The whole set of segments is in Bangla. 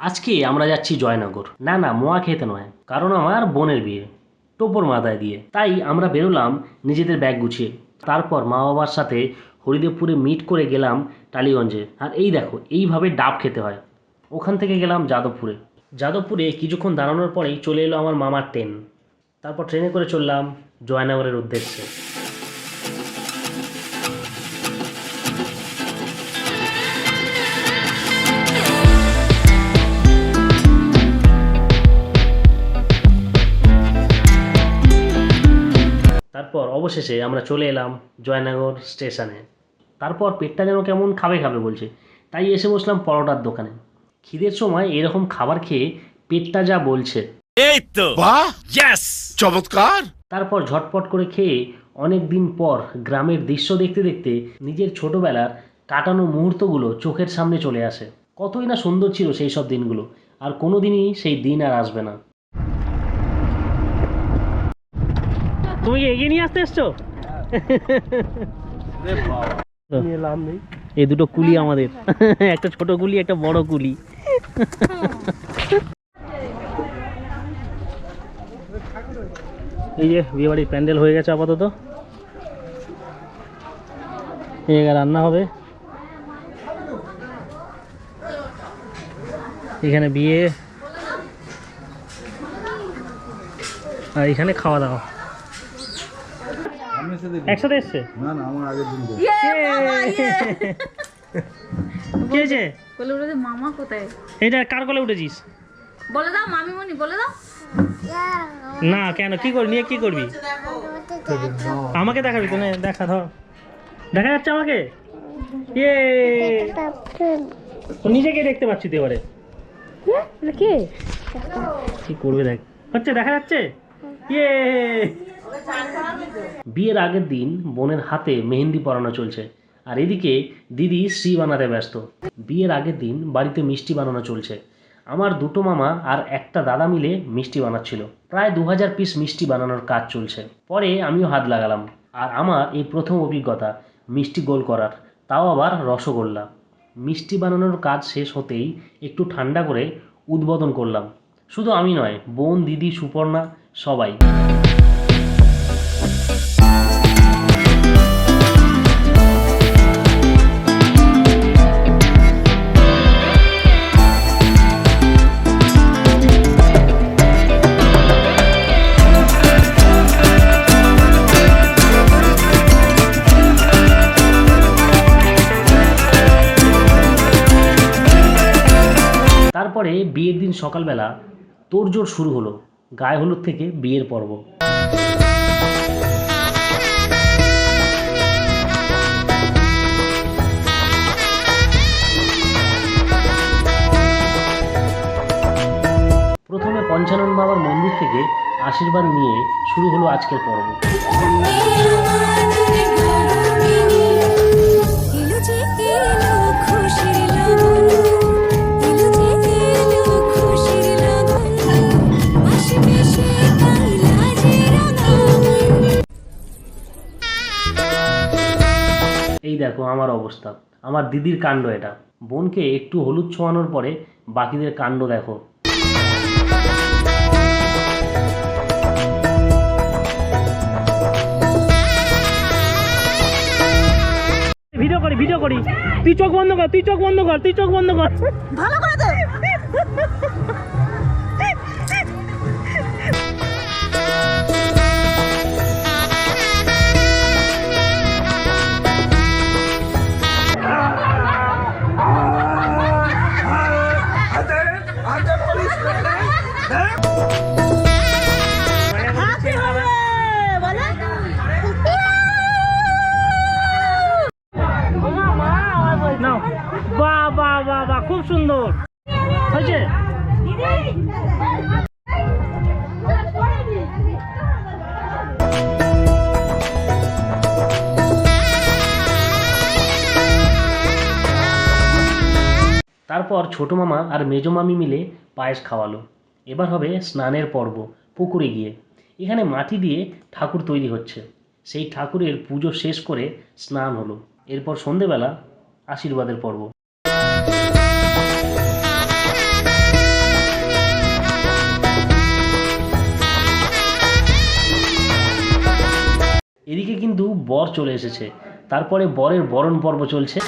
আজকে আমরা যাচ্ছি জয়নগর। না না, মোয়া খেতে নয়, কারণ আমার বোনের বিয়ে, টোপর মাথায় দিয়ে। তাই আমরা বেরোলাম নিজেদের ব্যাগ গুছিয়ে। তারপর মা বাবার সাথে হরিদেবপুরে মিট করে গেলাম টালিগঞ্জে। আর এই দেখো, এইভাবে ডাব খেতে হয়। ওখান থেকে গেলাম যাদবপুরে। যাদবপুরে কিছুক্ষণ দাঁড়ানোর পরেই চলে এলো আমার মামার ট্রেন। তারপর ট্রেনে করে চললাম জয়নগরের উদ্দেশ্যে। অবশেষে আমরা চলে এলাম জয়নগর স্টেশনে। তারপর পেটটা যেন কেমন খাবে খাবে বলছে। তাই এসে বসলাম পরোটার দোকানে। খিদের সময় এরকম খাবার খেয়ে পেটটা যা বলছে। এই তো বাহ! ইয়েস চমৎকার! তারপর ঝটপট করে খেয়ে অনেক দিন পর গ্রামের দৃশ্য দেখতে দেখতে নিজের ছোটবেলার কাটানো মুহূর্তগুলো চোখের সামনে চলে আসে। কতই না সুন্দর ছিল সেই সব দিনগুলো। আর কোনোদিনই সেই দিন আর আসবে না। তুমি কি এগিয়ে নিয়ে আসতে এসছো? এই দুটো কুলি আমাদের। একটা ছোট কুলি একটা বড় কুলি। এই যে বিয়ে বাড়ির প্যান্ডেল হয়ে গেছে আপাতত। এই জায়গায় রান্না হবে। এখানে বিয়ে। আর এখানে খাওয়া দাওয়া। একসাথে এসছে? না না আমার আগের দিন কি হয়েছে বলে উঠেছে মামা কোথায়? এটা কার কোলে উঠেছিস? বলে দাও মামিমণি বলে দাও। না কেন? কি করবি? নিয়ে কি করবি? আমাকে দেখাবি তো দেখা ধর। দেখা যাচ্ছে আমাকে? ইয়ে! তো নিজেকে দেখতে পাচ্ছি তো এবারে। কে? কি করবে দেখ। হচ্ছে দেখা যাচ্ছে? ইয়ে! বিয়ের আগের দিন বোনের হাতে মেহেন্দি পরানো চলছে। আর এদিকে দিদি শ্রী বানাতে ব্যস্ত। বিয়ের আগের দিন বাড়িতে মিষ্টি বানানো চলছে। আমার দুটো মামা আর একটা দাদা মিলে মিষ্টি বানাচ্ছিল। প্রায় দু হাজার পিস মিষ্টি বানানোর কাজ চলছে। পরে আমিও হাত লাগালাম। আর আমার এই প্রথম অভিজ্ঞতা, মিষ্টি গোল করার। তাও আবার রসগোল্লা। মিষ্টি বানানোর কাজ শেষ হতেই একটু ঠান্ডা করে উদ্বোধন করলাম। শুধু আমি নয়, বোন, দিদি, সুপর্ণা, সবাই। তারপরে বিয়ের দিন সকালবেলা তোড়জোড় শুরু হলো, গায়ে হলুদ থেকে বিয়ের পর্ব। প্রথমে পঞ্চানন বাবার মন্দির থেকে আশীর্বাদ নিয়ে শুরু হলো আজকের পর্ব। এই দেখো আমার অবস্থা। আমার দিদির কাণ্ড এটা। বোনকে একটু হলুদ ছোঁয়ানোর পরে বাকিদের কাণ্ড দেখো। ভিডিও করি ভিডিও করি। তুই চোখ বন্ধ কর তুই চোখ বন্ধ কর তুই চোখ বন্ধ কর। ভালো করে দে। খুব সুন্দর। হয়েছে? তারপর ছোট মামা আর মেজো মামি মিলে পায়েস খাওয়ালো। এবার হবে স্নানের পর্ব, পুকুরে গিয়ে। এখানে মাটি দিয়ে ঠাকুর তৈরি হচ্ছে। সেই ঠাকুরের পুজো শেষ করে স্নান হলো। এরপর সন্ধেবেলা আশীর্বাদের পর্ব। এদিকে কিন্তু বর চলে এসেছে। তারপরে বরের বরণ পর্ব চলছে।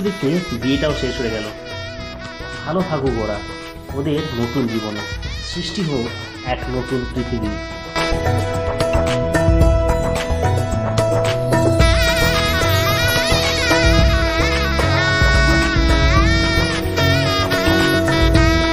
দেখতে দেখতে বিয়েটাও শেষ হয়ে গেল। ভালো থাকুক ওরা, ওদের নতুন জীবনে। সৃষ্টি হোক এক নতুন পৃথিবী।